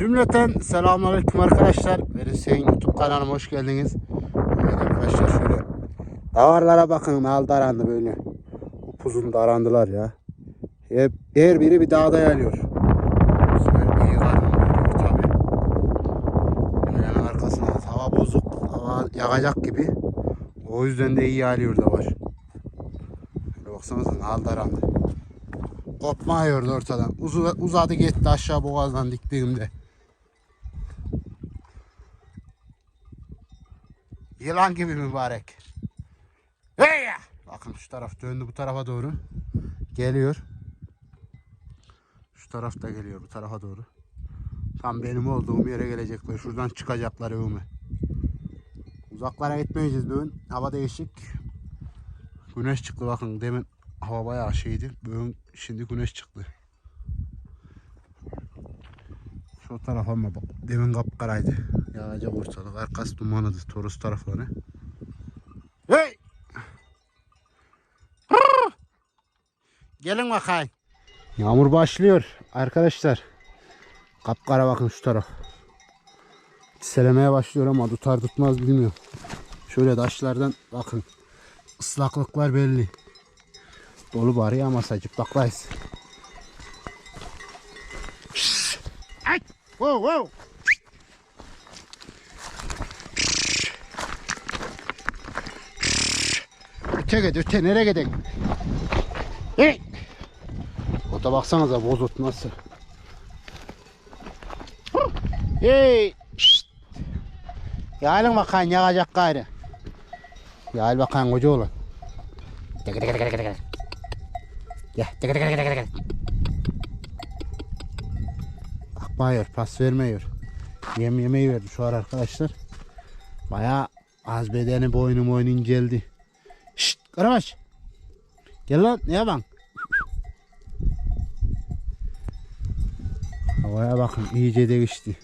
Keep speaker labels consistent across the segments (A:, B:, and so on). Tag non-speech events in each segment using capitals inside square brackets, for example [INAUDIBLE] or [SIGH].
A: Cümleten selamünaleyküm arkadaşlar. Senin YouTube kanalıma hoş geldiniz. Evet arkadaşlar şöyle davarlara bakın nal darandı böyle. Upuzun darandılar ya. Hep, her biri bir dağda yayılıyor. Yayanın arkasında hava bozuk, hava yağacak gibi. O yüzden de iyi yayılıyor da var. Şöyle baksanıza nal darandı. Kopmuyordu ortadan. Uzu, uzadı gitti aşağı boğazdan diktiğimde. Yılan gibi mübarek. Hey! Bakın şu taraf döndü bu tarafa doğru. Geliyor. Şu tarafta geliyor bu tarafa doğru. Tam benim olduğum yere gelecekler. Şuradan çıkacaklar evime. Uzaklara gitmeyeceğiz bugün. Hava değişik. Güneş çıktı bakın. Demin hava bayağı şeydi. Bugün şimdi güneş çıktı. Şu tarafa mı bak. Demin kapkaraydı. Yağacak ortalık. Arkası dumanıdı. Torus tarafları. Hey! Hırr! Gelin bakayım. Yağmur başlıyor arkadaşlar. Kapkara bakın şu taraf. Selemeye başlıyor ama tutar tutmaz bilmiyorum. Şöyle taşlardan bakın. Islaklıklar belli. Dolu bari ama çıplaklayız. Ay! Wow wow! Öte git öte nereye gidelim? Hey! Ota baksanıza bozut nasıl? Hey! Şşt! Yayılın bakayım yağacak gayrı. Yayıl bakayım koca oğlan. Gel gel gel gel gel. Gel gel gel gel. Bakmıyor, pas vermiyor. Yem yemeği verdi şu an arkadaşlar. Bayağı az bedeni boynu boynu inceldi. Şşt Karabaş. Gel lan neye bak. Havaya bakın iyice değişti.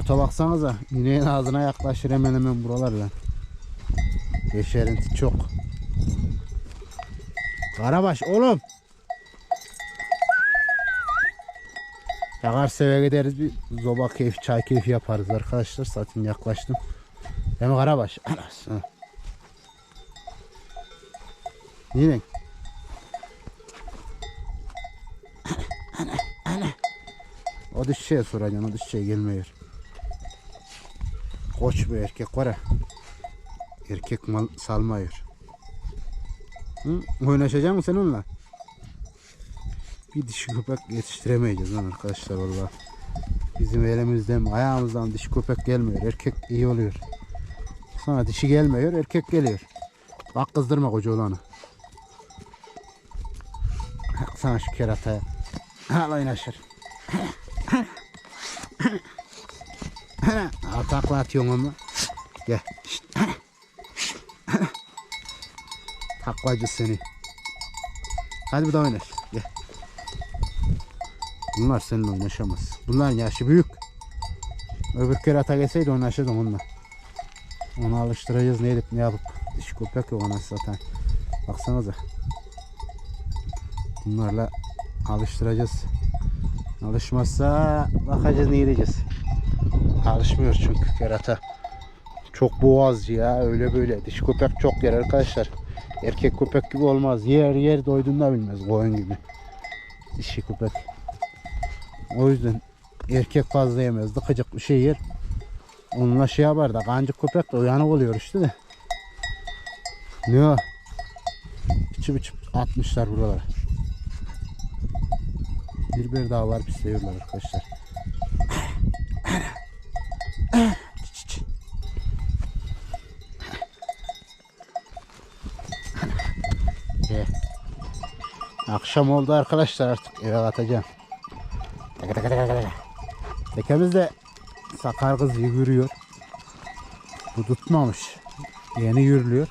A: Ota baksanıza ineğin ağzına yaklaşır hemen hemen buralarla. Yeşerinti çok. Karabaş oğlum. Yakar seve gideriz bir zoba keyfi çay keyfi yaparız arkadaşlar. Zaten yaklaştım. Değil mi Karabaş? Anas. ha. Niye? O dişçiye soracaksın. O dişçiye gelmiyor. Koç bir erkek var ya. Erkek mal salmıyor. Hı? Oynaşacak mısın onunla? Bir dişi köpek yetiştiremeyeceğiz lan arkadaşlar valla. Bizim elimizden ayağımızdan dişi köpek gelmiyor. Erkek iyi oluyor. Sana dişi gelmiyor erkek geliyor. Bak kızdırma koca olanı. Sana şu kerataya. Al oynaşır. Atakla atıyorsun ama. Gel. Taklacı seni. Hadi bir daha oynaş. Gel. Bunlar seninle oynaşamaz. Bunların yaşı büyük. Öbür kerata gelseydi oynaşırdım onunla. Onu alıştıracağız ne edip ne yapıp. Dişi köpek yok anası zaten. Baksanıza. Bunlarla alıştıracağız. Alışmazsa bakacağız ne yiyeceğiz. Alışmıyor çünkü kerata. Çok boğazcı ya öyle böyle. Dişi köpek çok yer arkadaşlar. Erkek köpek gibi olmaz. Yer yer doyduğunda bilmez koyun gibi. Dişi köpek. O yüzden erkek fazla yemez. Dıkacık bir şey yer. Onunla şey yapar da kancık köpek de uyanık oluyor işte de. Ne o? İçip içip atmışlar buralara. Bir bir daha var pisliyorlar arkadaşlar. Ye. Akşam oldu arkadaşlar artık eve atacağım. Taka taka taka taka. Tekemiz de sakar kız yürüyor. Bu tutmamış. Yeni yürülüyor.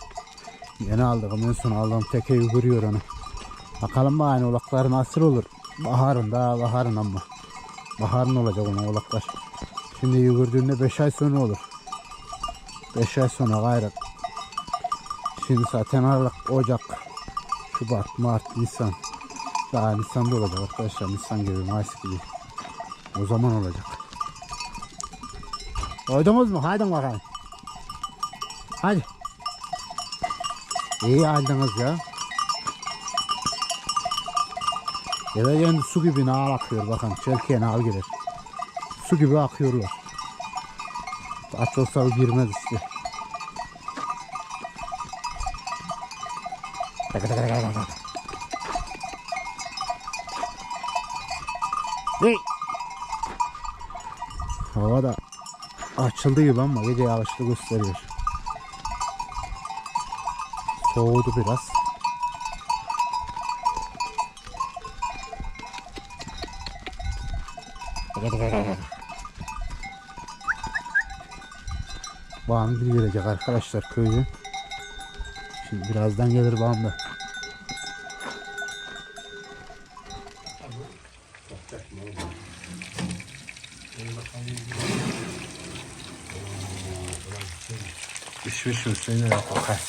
A: Yeni aldık. En son aldığım teke yürüyor onu. Bakalım bana oğlaklar nasıl olur. Baharın daha baharın ama. Baharın olacak ona oğlaklar. Şimdi yürüdüğünde 5 ay sonra olur. 5 ay sonra gayrı. Şimdi zaten Aralık, Ocak, Şubat, Mart, Nisan. Daha Nisan'da olacak arkadaşlar. Nisan gibi, Mayıs gibi. O zaman olacak. Koydunuz mu? Haydi bakalım. Hadi. İyi aldınız ya. Kendi su gibi nal akıyor bakın. Çelkeğe nal gelir. Su gibi akıyorlar. Aç olsa girmez işte. Hey! Hava da açıldı gibi ama gece yağışlı gösteriyor. Soğudu biraz. Bağım bir gelecek arkadaşlar köyü. Şimdi birazdan gelir bağım da. Hüseyin'e yap bakayım.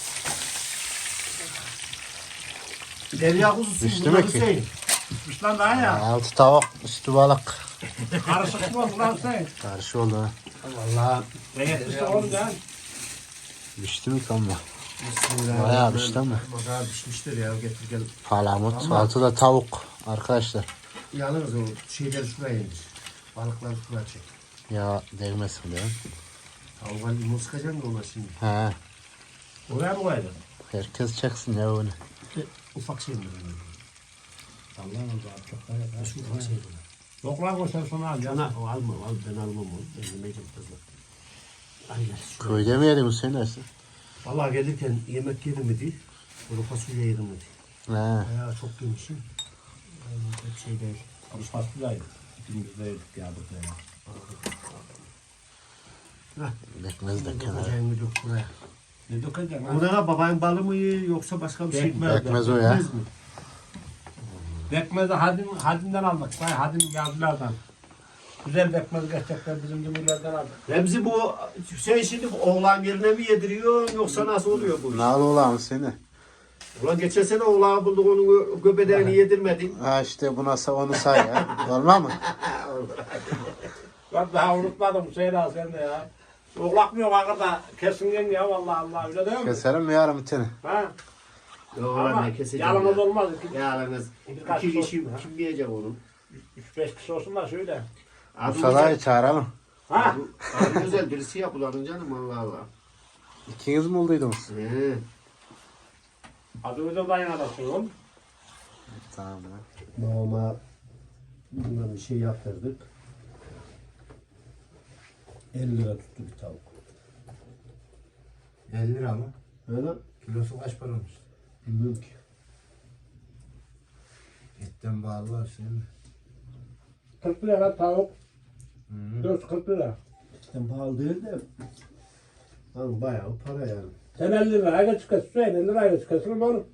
B: Derya kuzusu bunlar
A: mü ki?
B: Hüseyin. Üstü lan daha ya.
A: Altı tavuk, üstü balık.
B: Karışık mı oldu lan Hüseyin?
A: Karşı oldu ha.
B: Valla. Ne yetmişti oğlum lan?
A: Pişti mi kanma? Bayağı pişti ama.
B: Bayağı pişmiştir ya getir gel.
A: Palamut, altı da tavuk arkadaşlar.
B: Yalnız o şeyleri şuraya indir. Balıkları şuraya çek.
A: Ya değmesin diye.
B: Tavuğa limon sıkacak mı ona şimdi?
A: He.
B: Oraya mı koydun?
A: Herkes çeksin ya onu.
B: Ufak şey mi? Allah'ım Allah çok da yapar. Şu ufak şey mi? Yok lan o sen sonra al. Yana o alma al ben almam onu. Ben yemeyeceğim kızla. Aynen.
A: Köyde mi yedin Hüseyin Ersin?
B: Valla gelirken yemek yedim idi. Kuru fasulye yedim idi.
A: He.
B: Bayağı çok yemişim. Yani hep şey değil. Kuru fasulyeydi. İkimiz de yedik ya burada ya.
A: Bekmez de kenara.
B: Dökeceğimi dök buraya.
C: Ne dökeceksin lan?
B: Burada babayın balı mı yoksa başka bir şey mi?
C: Bekmez
A: o ya.
B: Bekmez mi?
C: Bekmezi hadim, hadimden aldık. Vay hadim yazılardan. Güzel bekmez gerçekten bizim cumhurlardan aldık.
B: Remzi bu Hüseyin şimdi oğlan yerine mi yediriyor yoksa nasıl oluyor bu iş?
A: Nalı olan seni.
B: Ulan geçen sene oğlağı bulduk onun gö- göbelerini yedirmedin.
A: Ha işte buna sa- onu say ya. Olmaz mı? [LAUGHS]
C: Ben daha unutmadım Hüseyin ağa sen de ya. Oğlak mı yok hakikaten? Kesin ya vallahi Allah öyle değil mi?
A: Keserim mi yarım tane?
C: Ha?
B: Yok
C: Ama
B: lan ne keseceğim
C: yalnız
B: ya.
C: olmaz. İki,
B: Yalnız.
C: Birkaç
B: İki kişi
C: olsun
B: kim yiyecek onu?
C: üç beş kişi olsun da şöyle.
B: Adı güzel.
A: çağıralım.
C: Ha?
B: Adı güzel birisi yap ulan canım Allah Allah.
A: İkiniz mi olduydunuz?
B: He.
C: Adı özel dayın adasın oğlum.
A: Tamam ya.
B: Babama bundan bir şey yaptırdık. 50 lira tuttu bir tavuk.
D: 50 lira mı?
B: Öyle
D: Kilosu kaç para olmuş?
B: Bilmiyorum ki.
D: Etten bağlı var şimdi.
C: 40 lira tavuk.
D: Hı.
C: 440 lira.
B: İşte pahalı değil de lan bayağı para yani.
C: Sen 50 liraya çıkarsın. Hüseyin 50 liraya çıkarsın ama onu.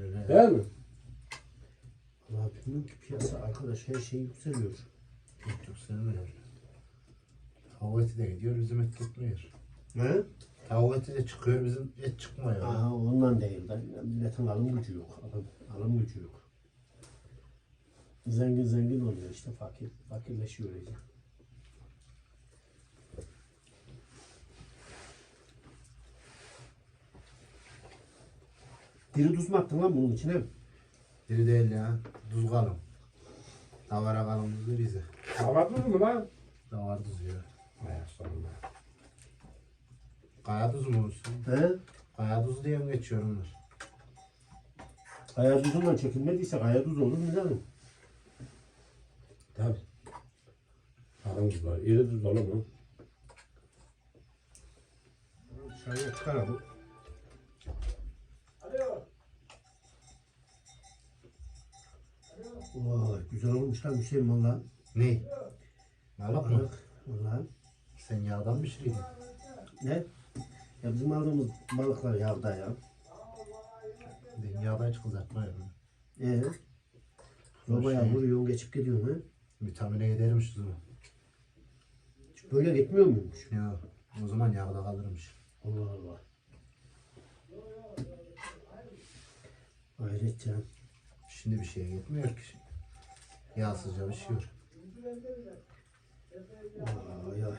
B: Öyle.
C: Değil mi?
B: Valla bilmiyorum ki piyasa arkadaş her şey yükseliyor.
D: Çok sevmiyor. Tavuk eti de gidiyor bizim et tutmuyor.
B: Ne?
D: Tavuk eti de çıkıyor bizim et çıkmıyor.
B: Aha ondan değil de milletin alım gücü yok. Alım, alım gücü yok. Zengin zengin oluyor işte fakir fakirleşiyor iyice. Diri tuz mu attın lan bunun içine?
D: Diri değil ya. Tuz kalın. Davara kalın tuz verirse.
C: Kavatmadın mı lan?
D: Davar tuzu ya.
C: Ay sonunda.
D: Kaya tuzu mu olsun?
B: He?
D: Kaya tuzu diye mi geçiyor onlar?
B: Kaya tuzundan çekilmediyse kaya tuz olur mu canım?
C: Tabii. Sarım tuz var. İri tuz olur mu?
D: Şöyle çıkar bu.
B: Vay güzel olmuş lan Hüseyin valla.
D: Ne? Balık mı?
B: Valla.
D: Sen yağdan mı pişiriydin?
B: Ne? Ya bizim aldığımız balıklar yavda ya.
D: Ben yağdan hiç kızartmıyorum.
B: Ee? Robaya
D: şey.
B: vuruyorsun geçip gidiyorsun ha.
D: Vitamine gidermiş o zaman.
B: Hiç Böyle gitmiyor muymuş?
D: Ya o zaman yağda kalırmış.
B: Allah Allah. Hayret ya.
D: Şimdi bir şeye gitmiyor ki. Yağsızca pişiyor.
B: Ay ay.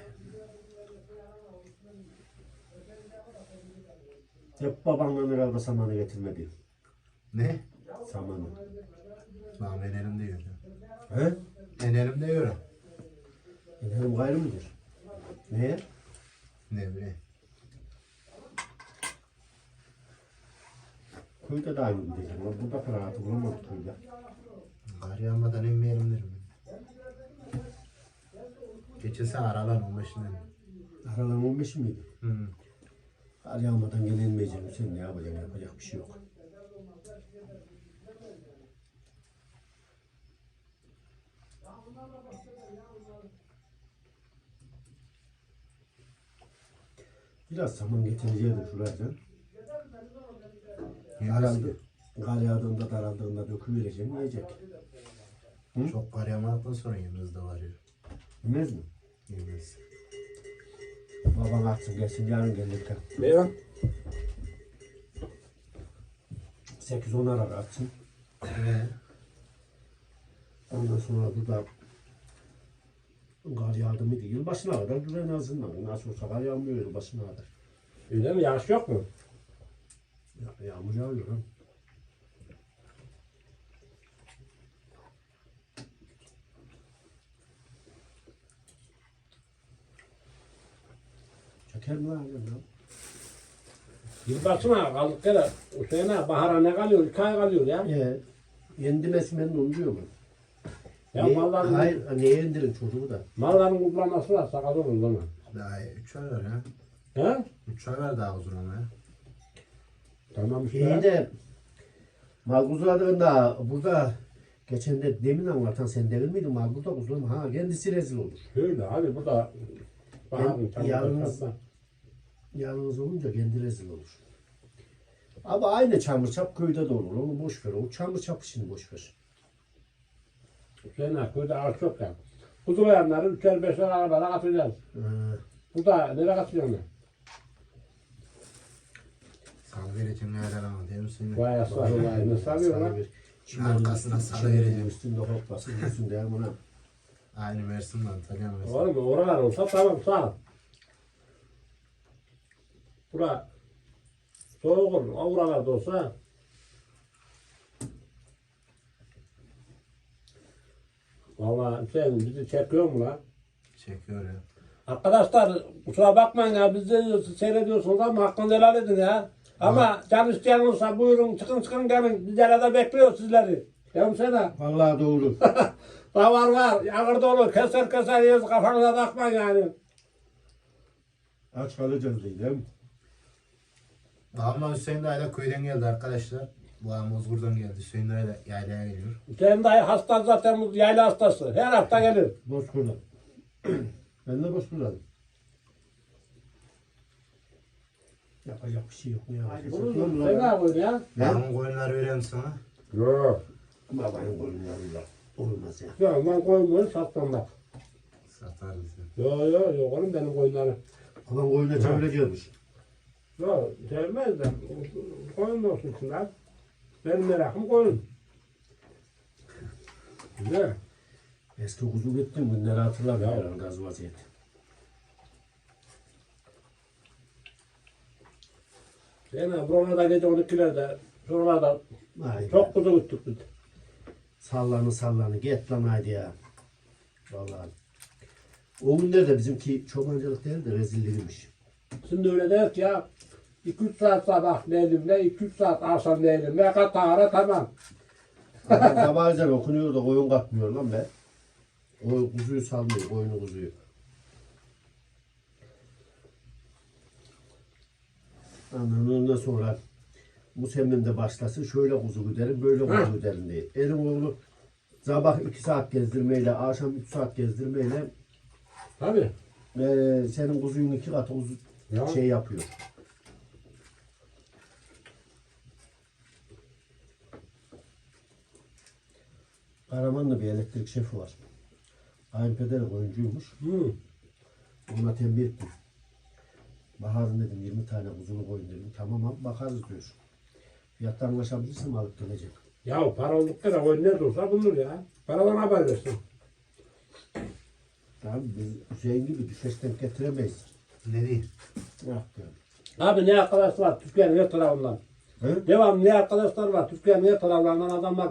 B: Hep babanla herhalde samanı getirmedi.
D: Ne?
B: Samanı.
D: Lan ben elimde yiyorum.
B: He?
D: Ben elimde yiyorum.
B: İnanım gayrı mıdır? Neye?
D: Ne bileyim.
B: Köyde de aynı gideceğim. Ama Burada rahatı bulamadık köyde.
D: Kar yağmadan inmeyelim derim. Geçen sene aralan 15'inden.
B: Araların 15 miydi?
D: Hı.
B: Kar yağmadan gene inmeyeceğim. Sen ne yapacaksın? Yapacak bir şey yok. Biraz saman getireceğim şuradan. Daraldı. Kar yağdığında daraldığında döküvereceğim yiyecek.
D: Çok kar yağmadıktan sonra yemez de var ya.
B: Yemez mi?
D: Yemez.
B: Baban atsın gelsin yarın gelirken.
C: Ne?
B: 8-10 ara atsın.
D: He.
B: Ondan sonra burada kar yağdı mıydı? Yılbaşına kadar dur en azından. Nasıl olsa kar yağmıyor yılbaşına kadar.
C: Öyle mi? Yağış yok mu?
B: Ya, yağmur yağıyor ha. Ya?
C: Yılbaşına kaldık kere. Hüseyin'e bahara ne kalıyor? İki ay kalıyor ya.
B: Ee, yendi mesmenin onu diyor mu?
C: Ya
B: Niye-
C: malların,
B: Hayır, niye yendirin çocuğu da?
C: malların kullanması var sakat olur zaman.
D: Daha 3 ay var ya.
C: He?
D: 3 ay var daha uzun ama ya.
C: Tamam işte.
B: İyi de mal kuzuladığında burada geçen de demin anlatan sen değil miydin mal burada kuzulama ha kendisi rezil olur.
C: Şöyle abi burada baharın
B: Ben
C: tam
B: yalnız-
C: ortasında.
B: Yalnız olunca kendi rezil olur. Ama aynı çamur çap köyde de olur. Onu boş ver. O çamur çap işini boş ver.
C: Hüseyin'e köyde ağaç çok ya. Kuzulayanları üçer beşer arabalara atacağız.
B: Ee,
C: Burada nereye atacağım
D: Sal vereceğim ne ara ama değil misin?
C: Vay aslan vay ne sarıyor lan.
B: bir
D: Arkasına
B: çimenin
D: salıvereceğim.
B: üstünde hoplasın üstünde hemen
D: Aynı Mersin'den Antalya Mersin.
C: Oğlum oralar olsa tamam sağ ol. Bura soğuk olur. O buralarda olsa Valla sen bizi çekiyor mu lan?
D: Çekiyor ya.
C: Arkadaşlar kusura bakmayın ya biz de seyrediyorsunuz ama hakkınızı helal edin ya. Ama can isteyen olursa buyurun çıkın çıkın gelin. Biz arada bekliyoruz sizleri. Yavrum sana.
B: Vallahi doğru. [LAUGHS]
C: Daha var var. Yağır dolu. Keser keser yiyoruz. Kafanıza takmayın yani.
B: Aç kalacağız değil mi?
D: Ama Hüseyin Dayı da köyden geldi arkadaşlar. Bu an Mozgur'dan geldi. Hüseyin Dayı da yaylaya geliyor.
C: Senin dayı hasta zaten bu yayla hastası. Her hafta gelir.
B: Boş kullan. [CLEARS THROAT] ben de boş kullandım. Yapacak bir şey yok. Ne yapacak?
C: Bunu sen ne yapıyorsun ya?
B: Ne?
D: Ben koyunları vereyim sana.
C: Yok.
B: Babanın koyunlarıyla olmaz ya.
C: Ya ben koymuyorum satmam bak.
D: Satarız. ya.
C: Yok yok yok oğlum benim koyunlarım.
B: Baban koyuna çevireceğimiş.
C: Yok sevmez de koyun da olsun şunlar. Benim merakım koyun. Güzel.
B: Eski kuzu gittim günleri hatırlamıyorum
C: Ya.
B: herhalde gaz vaziyeti.
C: Yani buralarda gece 12'lerde şuralarda
B: Aynen.
C: çok kuzu gittik biz.
B: Sallanı sallanı get lan haydi ya. Vallahi. O günlerde bizimki çobancılık değil de rezilliğiymiş.
C: Şimdi öyle der ki ya 2-3 saat sabah neylimle 2-3 saat akşam neylimle katara tamam.
B: Sabah ezanı okunuyor da koyun katmıyor lan be. O kuzuyu salmıyor, koyunu kuzuyu. Anladın ondan sonra bu semminde başlasın şöyle kuzu güderim, böyle kuzu güderim diye. Elim oğlu sabah 2 saat gezdirmeyle, akşam 3 saat gezdirmeyle
C: Tabii.
B: eee senin kuzuyun iki katı kuzu
C: Ya.
B: şey yapıyor. Karamanlı bir elektrik şefi var. Kayınpederi oyuncuymuş.
C: Hı.
B: Ona tembih ettim. Baharın dedim 20 tane kuzunu koyun dedim. Tamam abi bakarız diyor. Fiyatta anlaşabilirsem alıp gelecek.
C: Ya para oldukça da koyun nerede olsa bulunur ya. Paradan haber versin.
B: Abi biz Hüseyin gibi düşeşten getiremeyiz.
D: Nereye?
B: Diyorum.
C: Abi ne arkadaş var Türkiye'nin her tarafından.
B: He?
C: Devam ne arkadaşlar var Türkiye'nin her taraflarından adamlar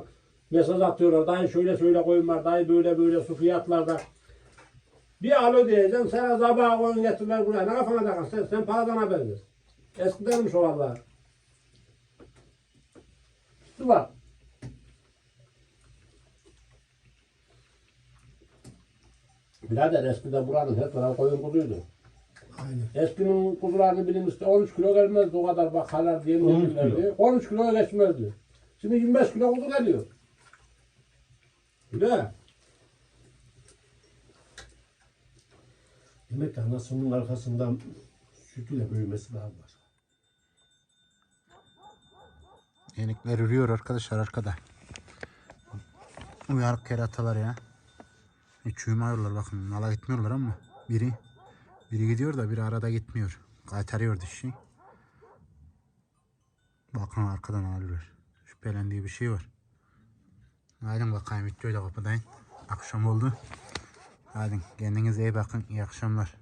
C: mesaj atıyorlar. Dayı şöyle şöyle koyun var. Dayı böyle böyle su fiyatlarda. Bir alo diyeceğim. Sana sabah koyun getirler buraya. Ne kafana takar? Sen, sen paradan haber ver. Eskidenmiş o valla. Şu var. Birader eskiden buranın her tarafı koyun kuruydu.
B: Aynen.
C: Eskinin kuzularını bilin işte 13 kilo gelmezdi o kadar bakarlar diye
B: 13
C: yedirlerdi. 13 kilo geçmezdi. Şimdi 25 kilo kuzu geliyor. Öyle.
B: Demek ki anasının arkasından sütüyle büyümesi daha var.
A: Yenikler ürüyor arkadaşlar arkada. Uyanık keratalar ya. Hiç uyumuyorlar bakın. Nala gitmiyorlar ama biri biri gidiyor da biri arada gitmiyor. Kaytarıyor dişi. Bakın arkadan alıyorlar. Şüphelendiği bir şey var. Haydi bakayım videoyu da kapatayım. Akşam oldu. Hadi kendinize iyi bakın. İyi akşamlar.